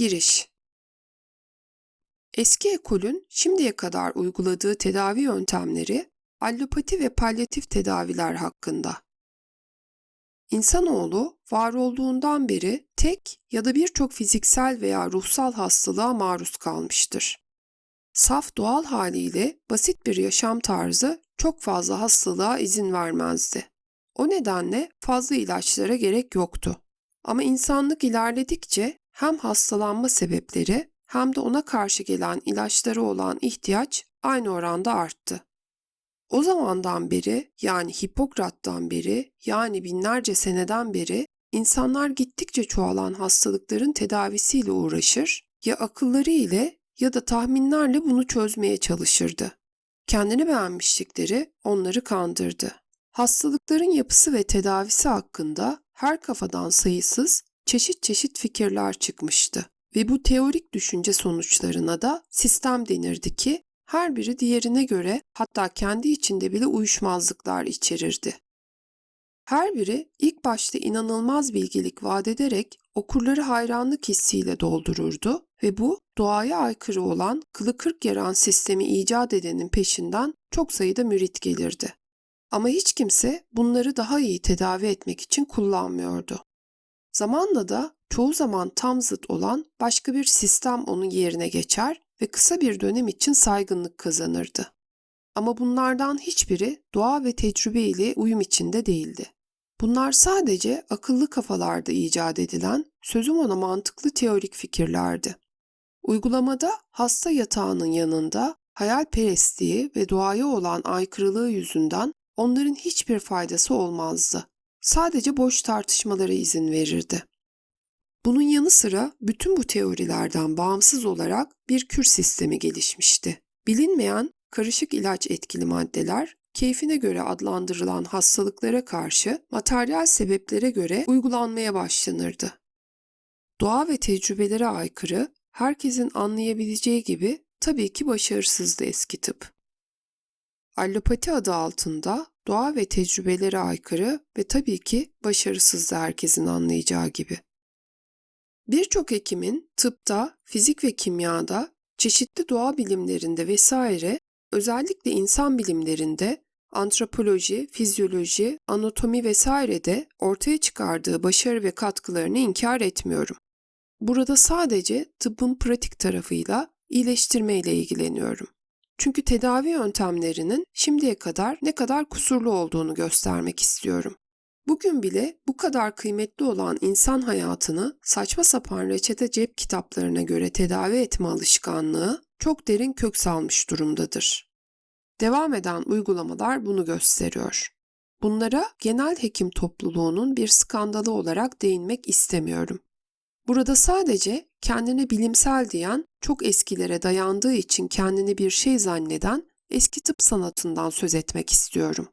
Giriş Eski ekolün şimdiye kadar uyguladığı tedavi yöntemleri allopati ve palyatif tedaviler hakkında. İnsanoğlu var olduğundan beri tek ya da birçok fiziksel veya ruhsal hastalığa maruz kalmıştır. Saf doğal haliyle basit bir yaşam tarzı çok fazla hastalığa izin vermezdi. O nedenle fazla ilaçlara gerek yoktu. Ama insanlık ilerledikçe hem hastalanma sebepleri hem de ona karşı gelen ilaçlara olan ihtiyaç aynı oranda arttı. O zamandan beri yani Hipokrat'tan beri yani binlerce seneden beri insanlar gittikçe çoğalan hastalıkların tedavisiyle uğraşır, ya akılları ile ya da tahminlerle bunu çözmeye çalışırdı. Kendini beğenmişlikleri onları kandırdı. Hastalıkların yapısı ve tedavisi hakkında her kafadan sayısız çeşit çeşit fikirler çıkmıştı. Ve bu teorik düşünce sonuçlarına da sistem denirdi ki her biri diğerine göre hatta kendi içinde bile uyuşmazlıklar içerirdi. Her biri ilk başta inanılmaz bilgelik vaat ederek okurları hayranlık hissiyle doldururdu ve bu doğaya aykırı olan kılı kırk yaran sistemi icat edenin peşinden çok sayıda mürit gelirdi. Ama hiç kimse bunları daha iyi tedavi etmek için kullanmıyordu. Zamanla da çoğu zaman tam zıt olan başka bir sistem onun yerine geçer ve kısa bir dönem için saygınlık kazanırdı. Ama bunlardan hiçbiri doğa ve tecrübe ile uyum içinde değildi. Bunlar sadece akıllı kafalarda icat edilen, sözüm ona mantıklı teorik fikirlerdi. Uygulamada hasta yatağının yanında hayalperestliği ve doğaya olan aykırılığı yüzünden onların hiçbir faydası olmazdı. Sadece boş tartışmalara izin verirdi. Bunun yanı sıra bütün bu teorilerden bağımsız olarak bir kür sistemi gelişmişti. Bilinmeyen karışık ilaç etkili maddeler keyfine göre adlandırılan hastalıklara karşı materyal sebeplere göre uygulanmaya başlanırdı. Doğa ve tecrübelere aykırı, herkesin anlayabileceği gibi tabii ki başarısızdı eski tıp. Allopati adı altında doğa ve tecrübelere aykırı ve tabii ki başarısızdı herkesin anlayacağı gibi. Birçok hekimin tıpta, fizik ve kimyada, çeşitli doğa bilimlerinde vesaire, özellikle insan bilimlerinde, antropoloji, fizyoloji, anatomi vesairede ortaya çıkardığı başarı ve katkılarını inkar etmiyorum. Burada sadece tıbbın pratik tarafıyla iyileştirmeyle ilgileniyorum. Çünkü tedavi yöntemlerinin şimdiye kadar ne kadar kusurlu olduğunu göstermek istiyorum. Bugün bile bu kadar kıymetli olan insan hayatını saçma sapan reçete cep kitaplarına göre tedavi etme alışkanlığı çok derin kök salmış durumdadır. Devam eden uygulamalar bunu gösteriyor. Bunlara genel hekim topluluğunun bir skandalı olarak değinmek istemiyorum. Burada sadece kendine bilimsel diyen, çok eskilere dayandığı için kendini bir şey zanneden eski tıp sanatından söz etmek istiyorum.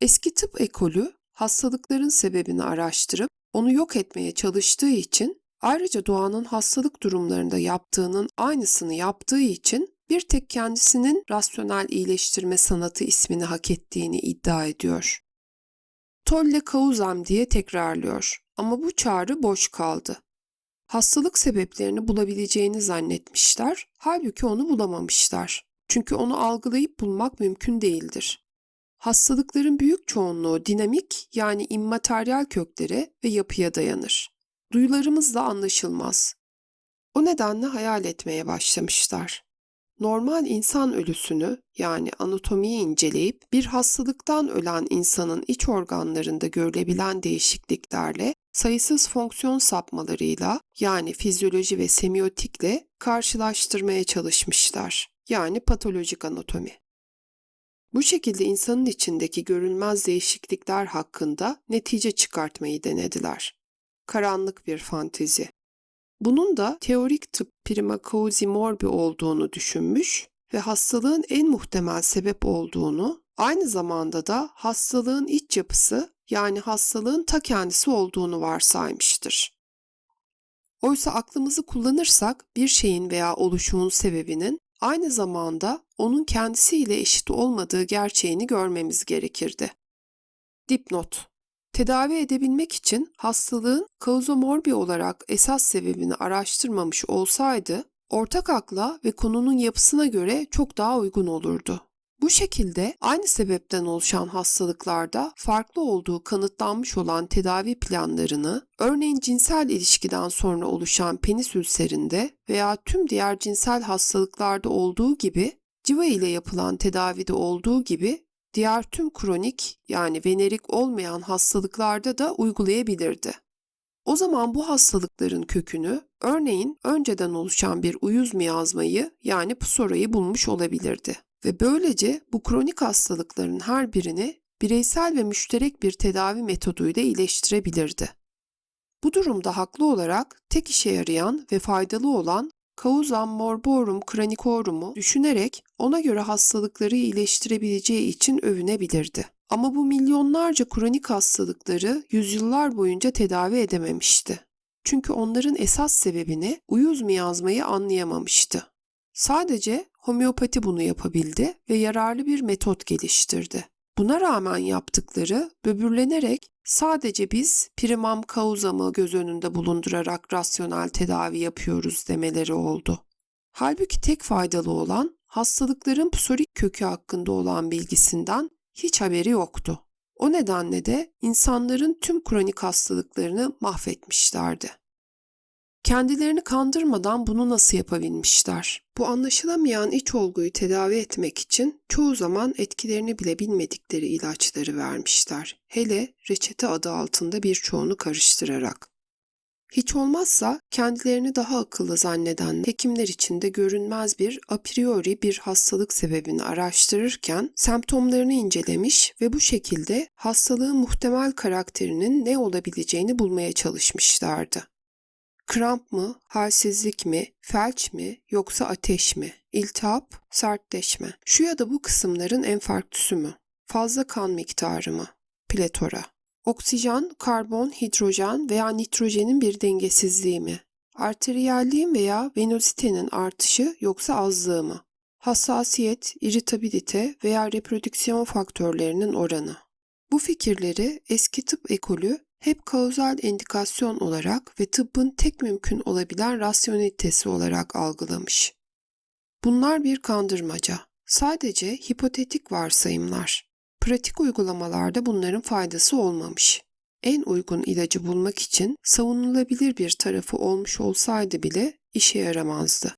Eski tıp ekolü hastalıkların sebebini araştırıp onu yok etmeye çalıştığı için ayrıca doğanın hastalık durumlarında yaptığının aynısını yaptığı için bir tek kendisinin rasyonel iyileştirme sanatı ismini hak ettiğini iddia ediyor. Tolle causam diye tekrarlıyor ama bu çağrı boş kaldı. Hastalık sebeplerini bulabileceğini zannetmişler, halbuki onu bulamamışlar. Çünkü onu algılayıp bulmak mümkün değildir. Hastalıkların büyük çoğunluğu dinamik yani immateryal köklere ve yapıya dayanır. Duyularımızla anlaşılmaz. O nedenle hayal etmeye başlamışlar. Normal insan ölüsünü yani anatomiyi inceleyip bir hastalıktan ölen insanın iç organlarında görülebilen değişikliklerle sayısız fonksiyon sapmalarıyla yani fizyoloji ve semiotikle karşılaştırmaya çalışmışlar. Yani patolojik anatomi. Bu şekilde insanın içindeki görünmez değişiklikler hakkında netice çıkartmayı denediler. Karanlık bir fantezi. Bunun da teorik tıp prima causa morbi olduğunu düşünmüş ve hastalığın en muhtemel sebep olduğunu, aynı zamanda da hastalığın iç yapısı yani hastalığın ta kendisi olduğunu varsaymıştır. Oysa aklımızı kullanırsak bir şeyin veya oluşumun sebebinin aynı zamanda onun kendisiyle eşit olmadığı gerçeğini görmemiz gerekirdi. Dipnot Tedavi edebilmek için hastalığın kauzomorbi olarak esas sebebini araştırmamış olsaydı, ortak akla ve konunun yapısına göre çok daha uygun olurdu. Bu şekilde aynı sebepten oluşan hastalıklarda farklı olduğu kanıtlanmış olan tedavi planlarını, örneğin cinsel ilişkiden sonra oluşan penis ülserinde veya tüm diğer cinsel hastalıklarda olduğu gibi, civa ile yapılan tedavide olduğu gibi diğer tüm kronik yani venerik olmayan hastalıklarda da uygulayabilirdi. O zaman bu hastalıkların kökünü örneğin önceden oluşan bir uyuz miyazmayı yani pusorayı bulmuş olabilirdi ve böylece bu kronik hastalıkların her birini bireysel ve müşterek bir tedavi metoduyla iyileştirebilirdi. Bu durumda haklı olarak tek işe yarayan ve faydalı olan Causam morborum cranicorum'u düşünerek ona göre hastalıkları iyileştirebileceği için övünebilirdi. Ama bu milyonlarca kronik hastalıkları yüzyıllar boyunca tedavi edememişti. Çünkü onların esas sebebini uyuz miyazmayı anlayamamıştı. Sadece homeopati bunu yapabildi ve yararlı bir metot geliştirdi. Buna rağmen yaptıkları böbürlenerek sadece biz primam causa'mı göz önünde bulundurarak rasyonel tedavi yapıyoruz demeleri oldu. Halbuki tek faydalı olan hastalıkların psorik kökü hakkında olan bilgisinden hiç haberi yoktu. O nedenle de insanların tüm kronik hastalıklarını mahvetmişlerdi. Kendilerini kandırmadan bunu nasıl yapabilmişler? Bu anlaşılamayan iç olguyu tedavi etmek için çoğu zaman etkilerini bile bilmedikleri ilaçları vermişler. Hele reçete adı altında birçoğunu karıştırarak. Hiç olmazsa kendilerini daha akıllı zanneden hekimler içinde görünmez bir a priori bir hastalık sebebini araştırırken semptomlarını incelemiş ve bu şekilde hastalığın muhtemel karakterinin ne olabileceğini bulmaya çalışmışlardı. Kramp mı, halsizlik mi, felç mi yoksa ateş mi, iltihap, sertleşme. Şu ya da bu kısımların enfarktüsü mü? Fazla kan miktarı mı? Pletora. Oksijen, karbon, hidrojen veya nitrojenin bir dengesizliği mi? Arteriyelliğin veya venozitenin artışı yoksa azlığı mı? Hassasiyet, iritabilite veya reprodüksiyon faktörlerinin oranı. Bu fikirleri eski tıp ekolü hep kauzal endikasyon olarak ve tıbbın tek mümkün olabilen rasyonelitesi olarak algılamış. Bunlar bir kandırmaca. Sadece hipotetik varsayımlar. Pratik uygulamalarda bunların faydası olmamış. En uygun ilacı bulmak için savunulabilir bir tarafı olmuş olsaydı bile işe yaramazdı.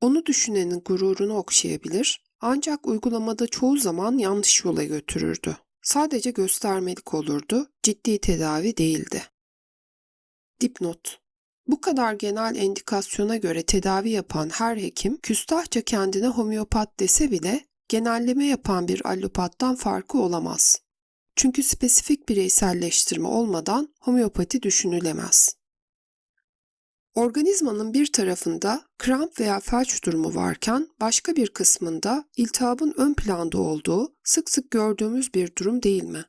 Onu düşünenin gururunu okşayabilir ancak uygulamada çoğu zaman yanlış yola götürürdü. Sadece göstermelik olurdu, ciddi tedavi değildi. Dipnot bu kadar genel endikasyona göre tedavi yapan her hekim küstahça kendine homeopat dese bile genelleme yapan bir allopattan farkı olamaz. Çünkü spesifik bireyselleştirme olmadan homeopati düşünülemez. Organizmanın bir tarafında kramp veya felç durumu varken başka bir kısmında iltihabın ön planda olduğu sık sık gördüğümüz bir durum değil mi?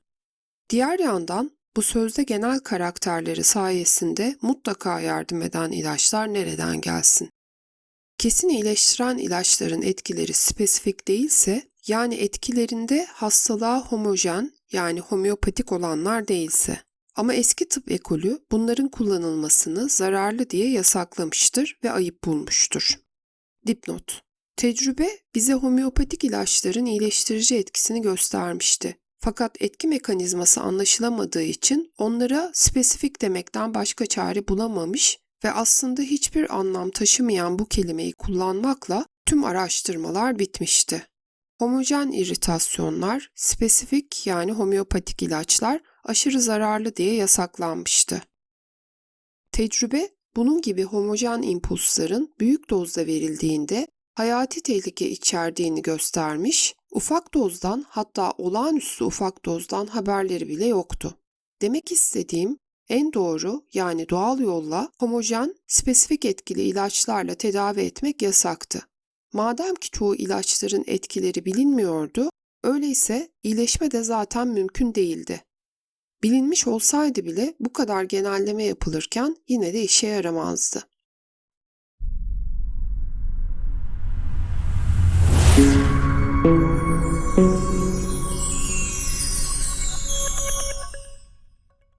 Diğer yandan bu sözde genel karakterleri sayesinde mutlaka yardım eden ilaçlar nereden gelsin? Kesin iyileştiren ilaçların etkileri spesifik değilse, yani etkilerinde hastalığa homojen yani homeopatik olanlar değilse, ama eski tıp ekolü bunların kullanılmasını zararlı diye yasaklamıştır ve ayıp bulmuştur. Dipnot Tecrübe bize homeopatik ilaçların iyileştirici etkisini göstermişti. Fakat etki mekanizması anlaşılamadığı için onlara spesifik demekten başka çare bulamamış ve aslında hiçbir anlam taşımayan bu kelimeyi kullanmakla tüm araştırmalar bitmişti. Homojen irritasyonlar, spesifik yani homeopatik ilaçlar aşırı zararlı diye yasaklanmıştı. Tecrübe bunun gibi homojen impulsların büyük dozda verildiğinde hayati tehlike içerdiğini göstermiş, ufak dozdan hatta olağanüstü ufak dozdan haberleri bile yoktu. Demek istediğim en doğru yani doğal yolla homojen, spesifik etkili ilaçlarla tedavi etmek yasaktı. Madem ki çoğu ilaçların etkileri bilinmiyordu, öyleyse iyileşme de zaten mümkün değildi. Bilinmiş olsaydı bile bu kadar genelleme yapılırken yine de işe yaramazdı. Müzik